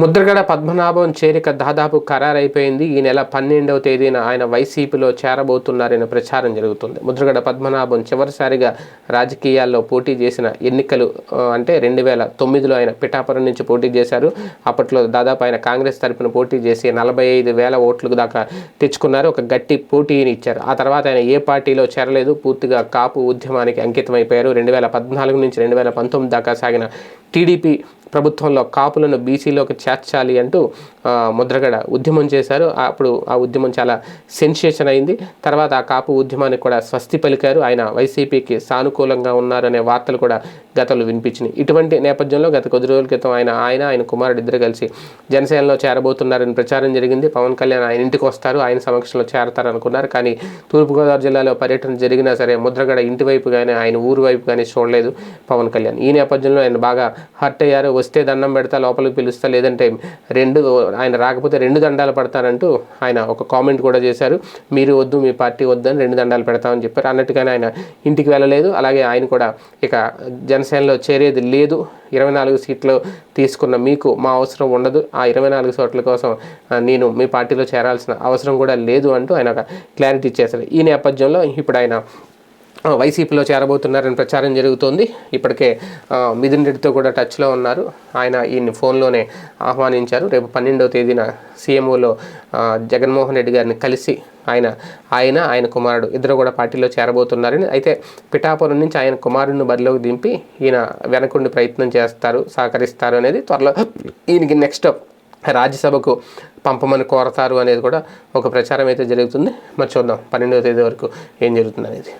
ముద్రగడ పద్మనాభం చేరిక దాదాపు ఖరారైపోయింది. ఈ నెల పన్నెండవ తేదీన ఆయన వైసీపీలో చేరబోతున్నారనే ప్రచారం జరుగుతుంది. ముద్రగడ పద్మనాభం చివరిసారిగా రాజకీయాల్లో పోటీ చేసిన ఎన్నికలు అంటే రెండు వేల తొమ్మిదిలో ఆయన పిఠాపురం నుంచి పోటీ చేశారు. అప్పట్లో దాదాపు ఆయన కాంగ్రెస్ తరపున పోటీ చేసి నలభై ఐదు వేల ఓట్లకు దాకా తెచ్చుకున్నారు. ఒక గట్టి పోటీని ఇచ్చారు. ఆ తర్వాత ఆయన ఏ పార్టీలో చేరలేదు. పూర్తిగా కాపు ఉద్యమానికి అంకితమైపోయారు. రెండు వేల పద్నాలుగు నుంచి రెండు వేల పంతొమ్మిది దాకా సాగిన టీడీపీ ప్రభుత్వంలో కాపులను బీసీలోకి చేర్చాలి అంటూ ముద్రగడ ఉద్యమం చేశారు. అప్పుడు ఆ ఉద్యమం చాలా సెన్సేషన్ అయింది. తర్వాత ఆ కాపు ఉద్యమానికి కూడా స్వస్తి పలికారు. ఆయన వైసీపీకి సానుకూలంగా ఉన్నారనే వార్తలు కూడా గతంలో వినిపించినాయి. ఇటువంటి నేపథ్యంలో గత కొద్ది రోజుల క్రితం ఆయన ఆయన ఆయన కుమారుడు ఇద్దరు కలిసి జనసేనలో చేరబోతున్నారని ప్రచారం జరిగింది. పవన్ కళ్యాణ్ ఆయన ఇంటికి వస్తారు. ఆయన సమక్షంలో చేరతారనుకున్నారు. కానీ తూర్పుగోదావరి జిల్లాలో పర్యటన జరిగినా సరే ముద్రగడ ఇంటి వైపు కానీ ఆయన ఊరు వైపు కానీ చూడలేదు పవన్ కళ్యాణ్. ఈ నేపథ్యంలో ఆయన బాగా హర్ట్ అయ్యారు. వస్తే దండం పెడతా లోపలికి పిలుస్తా లేదంటే రెండు ఆయన రాకపోతే రెండు దండాలు పడతానంటూ ఆయన ఒక కామెంట్ కూడా చేశారు. మీరు వద్దు మీ పార్టీ వద్దని రెండు దండాలు పెడతామని చెప్పారు. అన్నట్టుగానే ఆయన ఇంటికి వెళ్ళలేదు. అలాగే ఆయన కూడా ఇక జనసేనలో చేరేది లేదు. ఇరవై నాలుగు సీట్లు తీసుకున్న మీకు మా అవసరం ఉండదు. ఆ ఇరవై నాలుగు సీట్ల కోసం నేను మీ పార్టీలో చేరాల్సిన అవసరం కూడా లేదు అంటూ ఆయన ఒక క్లారిటీ ఇచ్చేశారు. ఈ నేపథ్యంలో ఇప్పుడు ఆయన వైసీపీలో చేరబోతున్నారని ప్రచారం జరుగుతోంది. ఇప్పటికే మిథున్ రెడ్డితో కూడా టచ్లో ఉన్నారు. ఆయన ఈయన్ని ఫోన్లోనే ఆహ్వానించారు. రేపు పన్నెండవ తేదీన సీఎంఓలో జగన్మోహన్ రెడ్డి గారిని కలిసి ఆయన ఆయన ఆయన కుమారుడు ఇద్దరు కూడా పార్టీలో చేరబోతున్నారని. అయితే పిఠాపురం నుంచి ఆయన కుమారుడిని బరిలోకి దింపి ఈయన వెనకుండి ప్రయత్నం చేస్తారు సహకరిస్తారు అనేది త్వరలో ఈయనకి నెక్స్ట్ రాజ్యసభకు పంపమని కోరతారు అనేది కూడా ఒక ప్రచారం అయితే జరుగుతుంది. మరి చూద్దాం పన్నెండవ తేదీ వరకు ఏం జరుగుతుంది అనేది